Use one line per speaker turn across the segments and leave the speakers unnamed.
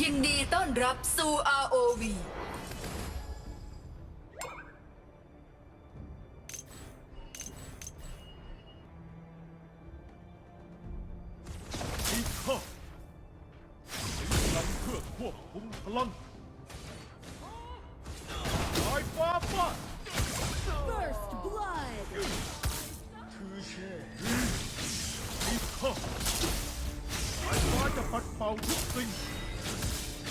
ยินดีต้อนรับสู่ ROV
อีกข้อพลังเพื่อควบคุมพลังสายฟ้าฟาด
First blood.
คือแช่อีกข้อสายฟ้าจะปัดเป่าทุกสิ่ง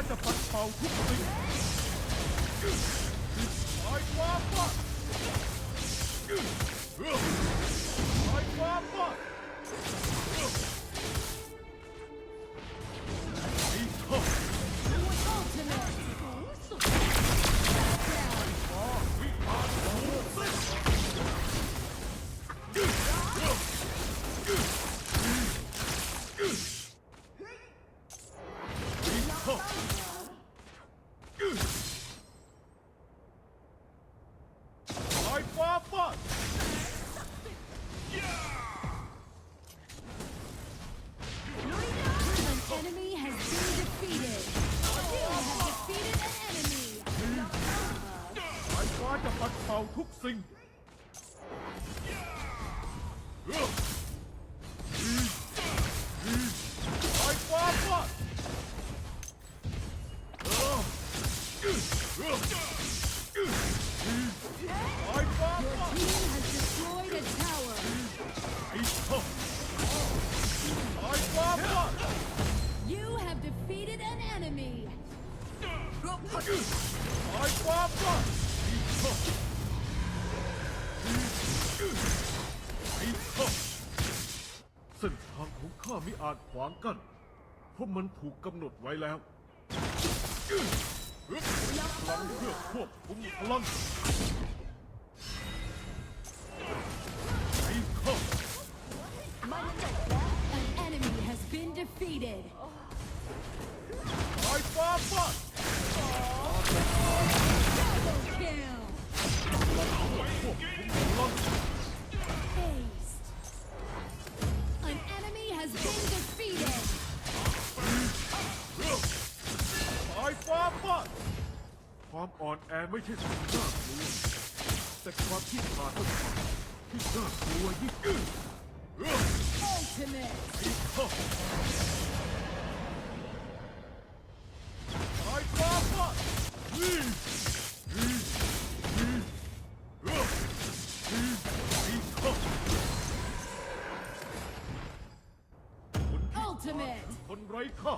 า
ยฟ้าจะปัดเป่าทุกสิ่งสายฟ้าฟา อีกข้อสายฟ้าฟาด
An enemy has been defeated. You have defeated an enemy.
สายฟ้าจะปัดเป่าทุกสิ่ง
You have defeated an enemy.
รวบพล
สายฟ้าฟาดไอ้ข้อไอ้ข้อเส้นทางของข้ามิอาจขวางกั้นเพราะมันถูกกำหนดไว้แล้วลังเพื่อค วบคุมพลังไอ้ข้อ
An enemy has been defeated.
สายฟ้ อ่อนแอไม่ใช่สิ่งน่ากลัวแต่ความที่ขาดก็ขาดที่น่ากลัวยิ่งขึ้น
Ultimate.
ไอ้ข้อสายฟ้าฟาดนี่นี่นี่นี่ไอ้ข้อ
Ultimate.
คนไร้ค่า